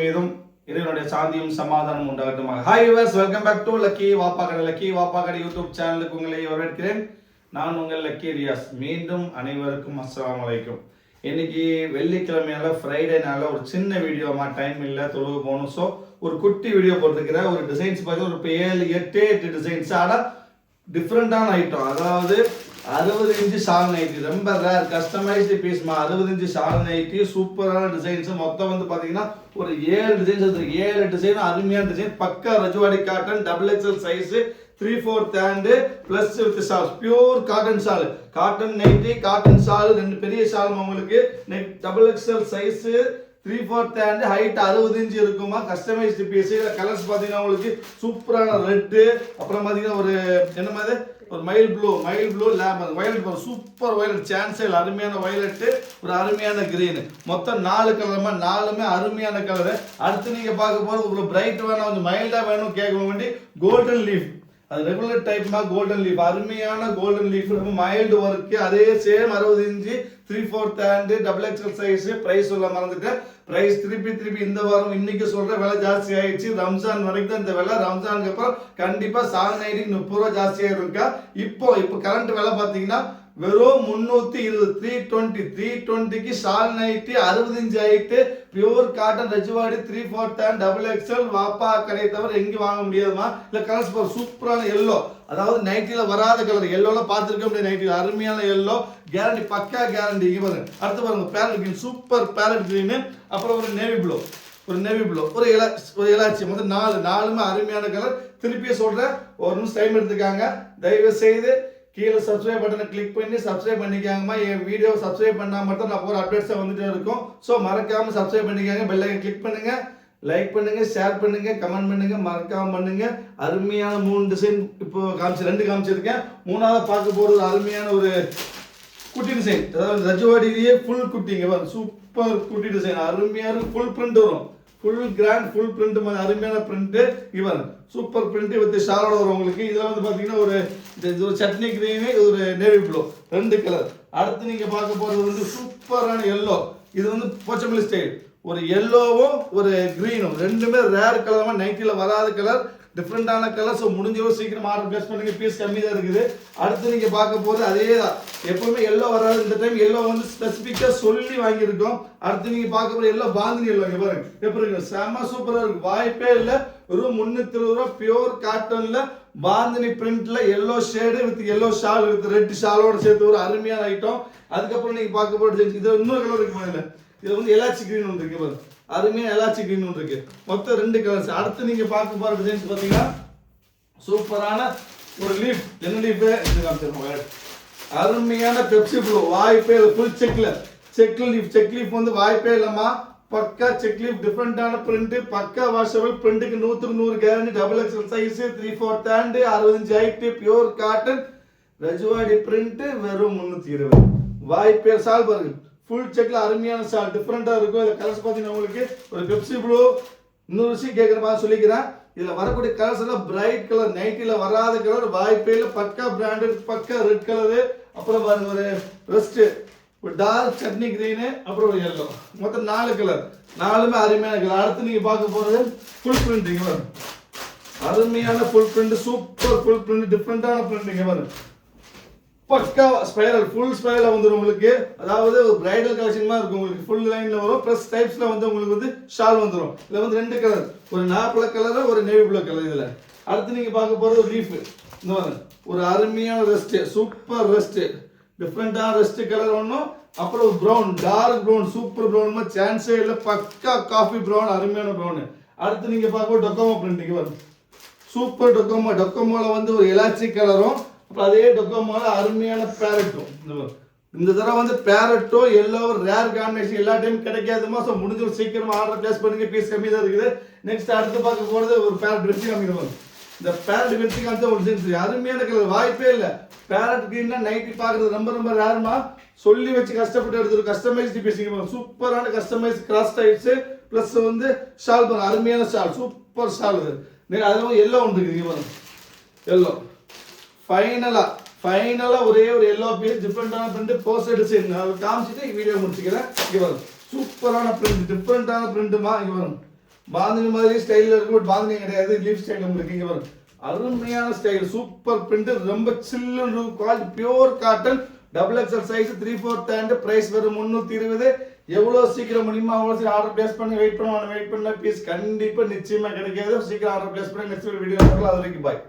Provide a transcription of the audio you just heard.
மீதும் இறைவனுடைய சாந்தியும் சமாதானம் உண்டாகட்டும் hi yours welcome back to lucky Vappakadai lucky Vappakadai YouTube சேனலுக்கு உங்களை வரவேற்கிறேன். நான் உங்கள் லக்கி ரியாஸ் மீண்டும் அனைவருக்கும் அஸ்லாம் வலைக்கும் இன்னைக்கு வெள்ளிக்கிழமையால ஃப்ரைடேனால ஒரு சின்ன வீடியோமா டைம் இல்லை தொழுகு போகணும். ஸோ ஒரு குட்டி வீடியோ போட்டிருக்கிறேன் ஒரு டிசைன்ஸ் பார்த்து ஒரு ஏழு எட்டு எட்டு டிசைன்ஸ் ஆனால் டிஃப்ரெண்ட்டான ஐட்டம் அதாவது அறுபது இன்ச்சு சால் நைட்டி ரொம்ப ரேர் கஸ்டமைஸ்டு பீஸ்மா அறுபது இன்ச்சு சால் நைட்டி சூப்பரான டிசைன்ஸ் மொத்தம் வந்து பார்த்தீங்கன்னா ஒரு ஏழு டிசைன்ஸ் இருக்குது ஏழு டிசைன் அருமையான டிசைன் பக்கா Rajwadi cotton double XL size three fourth hand plus with shawl pure cotton shawl cotton nighty cotton shawl ரெண்டு பெரிய ஷால் உங்களுக்கு. Neck double XL size three fourth hand height அறுபது இன்ச்சு இருக்குமா? Customised piece colours பார்த்தீங்கன்னா உங்களுக்கு சூப்பரான red அப்புறம் பார்த்தீங்கன்னா ஒரு என்ன மாதிரி ஒரு மயில் ப்ளூ மயில் ப்ளூ லேமர் வயலட் சூப்பர் வயலட் சான்சல் அருமையான வயலட்டு ஒரு அருமையான க்ரீனு மொத்தம் நாலு கலருமா நாலுமே அருமையான கலரு அடுத்து நீங்கள் பார்க்க போறது உங்களுக்கு பிரைட் வேணும் கொஞ்சம் மைல்டாக வேணும் கேட்க வேண்டி கோல்டன் லீஃப் அது ரெகுலர் டைப்னா கோல்டன் லீஃப் அருமையான கோல்டன் லீஃப் ரொம்ப மைல்டு ஒர்க்கு அதே சேம் அறுபது inch three fourth hand double XL size price சொல்ல மறந்துட்டேன். ப்ரைஸ் திருப்பி திருப்பி இந்த வாரம் இன்னைக்கு சொல்ற விலை ஜாஸ்தி ஆயிடுச்சு. ரம்ஜான் வரைக்கும் தான் இந்த விலை. ரம்ஜானுக்கு அப்புறம் கண்டிப்பா சாங் நைட்டிக்கு முப்பது ரூபா ஜாஸ்தியாக இருக்கா இப்போ இப்போ கரண்ட் விலை பார்த்தீங்கன்னா வெறும் முந்நூற்றி இருபது த்ரீ டுவெண்ட்டி த்ரீ டுவெண்ட்டிக்கு ஷால் நைட்டி அறுபது inch height pure cotton Rajwadi three four tan double XL வாப்பா கடையை தவிர எங்கேயும் வாங்க முடியாதுமா இல்லை கலர்ஸ் பாரு சூப்பரான எல்லோ அதாவது நைட்டியில் வராத கலர் எல்லோல பார்த்துருக்க முடியாது நைட்டியில் அருமையான எல்லோ கேரண்டி பக்கா கேரண்டி இங்கே பாருங்க. அடுத்து பாருங்க parrot green super parrot green அப்புறம் ஒரு நேவி ப்ளூ ஒரு நேவி ப்ளூ ஒரு இலா ஒரு இலாச்சி. மொத்தம் நாலு நாலுமே அருமையான கலர் திருப்பியே சொல்கிறேன் ஒரு நிமிஷம் டைம் எடுத்துக்காங்க. தயவு செய்து கீழே சப்ஸ்கிரைப் பட்டனை கிளிக் பண்ணி சப்ஸ்கிரைப் பண்ணிக்காங்கம்மா. என் வீடியோ சப்ஸ்கிரைப் பண்ணால் மட்டும் நான் போகிற அப்டேட்ஸாக வந்துகிட்டே இருக்கும். ஸோ மறக்காமல் சப்ஸ்கிரைப் பண்ணிக்காங்க. பெல்லைக்கன் கிளிக் பண்ணுங்கள் லைக் பண்ணுங்க ஷேர் பண்ணுங்க கமெண்ட் பண்ணுங்க மறக்காம பண்ணுங்க. அருமையான மூணு டிசைன் இப்போ காமிச்சு ரெண்டு காமிச்சிருக்கேன். மூணாவது பார்க்க போகிறது அருமையான ஒரு குட்டி டிசைன் அதாவது ரஜவாடியிலேயே ஃபுல் குட்டிங்க சூப்பர் குட்டி டிசைன் அருமையான ஃபுல் பிரிண்ட் வரும். ஃபுல் கிராண்ட் ஃபுல் பிரிண்ட் மாதிரி அருமையான பிரிண்ட்டு இவன் சூப்பர் பிரிண்ட் வித் ஷாலோட வரும் உங்களுக்கு. இதில் வந்து பார்த்தீங்கன்னா ஒரு இது ஒரு சட்னி கிரீனு இது ஒரு நேவி ப்ளூ ரெண்டு கலர் அடுத்து நீங்கள் பார்க்க போகிறது வந்து சூப்பரான எல்லோ இது வந்து போச்சமல்லி ஸ்டைல் ஒரு எல்லோவும் ஒரு க்ரீனும் ரெண்டுமே ரேர் கலர் நைட்டியில் வராத கலர் டிஃப்ரெண்டான கலர் ஸோ முடிஞ்சவோ சீக்கிரம் ஆர்டர் பிளேஸ் பண்ணுங்க. பீஸ் கம்மி தான் இருக்குது. அடுத்து நீங்கள் பார்க்க போகிறது அதே தான் எப்பவுமே எல்லோ வராது. இந்த டைம் எல்லோ வந்து ஸ்பெசிஃபிக்காக சொல்லி வாங்கியிருக்கோம். அடுத்து நீங்கள் பார்க்க போகிற எல்லோ பாந்தினி எல்லோ இங்கே பாருங்க. எப்படி இருக்கு செம்ம சூப்பராக இருக்கு. வாய்ப்பே இல்லை. வெறும் முந்நூற்றி இருபது ரூபா பியூர் காட்டனில் bandhani பிரிண்ட்ல yellow shade with yellow shawl with red ஷாலோட சேர்த்து ஒரு அருமையான ஐட்டம் அதுக்கப்புறம் நீங்கள் பார்க்க போறது இது இன்னொரு கலர் இருக்கு பாருங்க. இது வந்து எலாச்சி கிரீன் ஒன்று இருக்கு பாருங்க. அருமையாக எலாச்சி கிரீன் ஒன்று இருக்கு. மொத்தம் ரெண்டு கலர்ஸ் அடுத்து நீங்க பார்க்க போற டிசைன்ஸ் பார்த்தீங்கன்னா சூப்பரான ஒரு லீஃப் என்ன லீஃப் இது காமிச்சிருக்கோம் அருமையான பெப்சி ப்ளூ வாய்ப்பே இல்லை. ஃபுல் செக்ல செக் லீஃப் செக் லீஃப் வந்து வாய்ப்பே இல்லைம்மா. பக்கா செக் லீஃப் டிஃப்ரெண்டான பிரிண்ட் பக்கா வாஷபிள் பிரிண்ட்டுக்கு நூற்றுக்கு நூறு guarantee double XL size three four hand அறுபத்தஞ்சு height pure cotton Rajwadi print வெறும் முந்நூற்றி இருபது. வாய்ப்பே சால் ஃபுல் செக்ல அருமையான சால் டிஃப்ரெண்டாக இருக்கும். இதில் கலர்ஸ் பார்த்தீங்கன்னா உங்களுக்கு ஒரு பெப்சி ப்ளூ இன்னொரு விஷயம் கேட்குற மாதிரி சொல்லிக்கிறேன். இதில் வரக்கூடிய கலர்ஸ் எல்லாம் பிரைட் கலர் நைட்டியில் வராத கலர் வாய்ப்பே இல்லை. பக்கா பிராண்டட் பக்கா ரெட் கலரு அப்புறம் பாருங்க ஒரு ரெஸ்ட்டு ஒரு டார்க் சட்னி கிரீனு அப்புறம் ஒரு எல்லோ மொத்தம் நாலு கலர் நாலுமே அருமையான கலர் அடுத்து நீங்கள் பார்க்க போகிறது ஃபுல் பிரிண்ட் வரும் அருமையான full print super full print டிஃப்ரெண்ட்டான பிரிண்ட் வரும் பக்கா ஸ்பைரல் ஃபுல் ஸ்பைரல் வந்துடும் உங்களுக்கு. அதாவது ஒரு பிரைடல் கலெக்ஷன் மாதிரி இருக்கும் உங்களுக்கு. ஃபுல் லைன்ல வரும். ப்ளஸ் டைப்ஸ்ல வந்து உங்களுக்கு வந்து ஷால் வந்துடும் இதுல வந்து ரெண்டு கலர் ஒரு நாப்பிள கலர் ஒரு நேவி ப்ளூ கலர் இதுல. அடுத்து நீங்க பார்க்க போறது ஒரு லீஃப் இந்த ஒரு அருமையான ரெஸ்ட் சூப்பர் ரெஸ்ட் டிஃப்ரெண்டான ரெஸ்ட் கலர் ஒன்றும் அப்புறம் brown dark brown super brown சான்ஸே இல்லை. பக்கா காஃபி ப்ரௌன் அருமையான ப்ரௌன் அடுத்து நீங்க பார்க்க டொக்கோமோ பிரிண்டிங் வரும் சூப்பர் டொக்கோமோ டொக்கோமோல வந்து ஒரு எலாச்சி கலரும் அப்புறம் அதே டொக்கோமோவில் அருமையான பேரட்டும் இந்த தடவை வந்து பேரட்டோ எல்லோ ரேர் காம்பினேஷன் எல்லா டைம் கிடைக்காதுமா? ஸோ முடிஞ்ச ஒரு சீக்கிரமா ஆர்டர் பிளேஸ் பண்ணுங்க. பீஸ் கம்மி தான் இருக்குது. நெக்ஸ்ட் அடுத்து பார்க்க போகிறது ஒரு பேரட் வெற்றி காமிக்கிறோம் இந்த பேரட் வெற்றி காமிச்சா ஒரு சென்ஸ் அருமையான கலர் வாய்ப்பே இல்லை. பேரட் க்ரீன்லாம் நைட்டி பார்க்குறது ரொம்ப ரொம்ப ரேர்மா சொல்லி வச்சு கஷ்டப்பட்டு எடுத்துரு. கஸ்டமைஸ் பீஸிங்க சூப்பரான கஸ்டமைஸ் கிராஸ் டைப்ஸ் ப்ளஸ் வந்து ஷால் பாருங்க அருமையான ஷால் சூப்பர் ஷால் இது. அதில் எல்லோ ஒன்று இருக்குது. பாருங்க. எல்லோ ஃபைனலாக ஃபைனலாக ஒரே ஒரு எல்லோ பீஸ் டிஃப்ரெண்ட்டான பிரிண்ட் போஸ்டர் டிசைன் நான் காமிச்சிட்டு வீடியோ முடிச்சுக்கிறேன். இங்கே வரும் சூப்பரான பிரிண்ட் டிஃப்ரெண்ட்டான பிரிண்ட்டுமா இங்கே வரும் பாந்தினி மாதிரி ஸ்டைலில் இருக்கும் பட் பாந்தினி கிடையாது. லீஃப் ஸ்டைல் உங்களுக்கு இங்கே வரும் அருமையான ஸ்டைல் சூப்பர் பிரிண்ட் ரொம்ப சில்லுன்னு quality pure cotton double XL size three fourth hand price வெறும் முந்நூற்றி இருபது. எவ்வளோ சீக்கிரம் முடியுமோ அவ்வளோ சீக்கிரம் ஆர்டர் பிளேஸ் பண்ணி வெயிட் பண்ணுவாங்க வெயிட் பண்ண பீஸ் கண்டிப்பாக நிச்சயமாக கிடைக்காது. சீக்கிரம் ஆர்டர் பிளேஸ் பண்ணி நெக்ஸ்ட் வீடியோ பார்க்கலாம். அது வரைக்கும் பாய்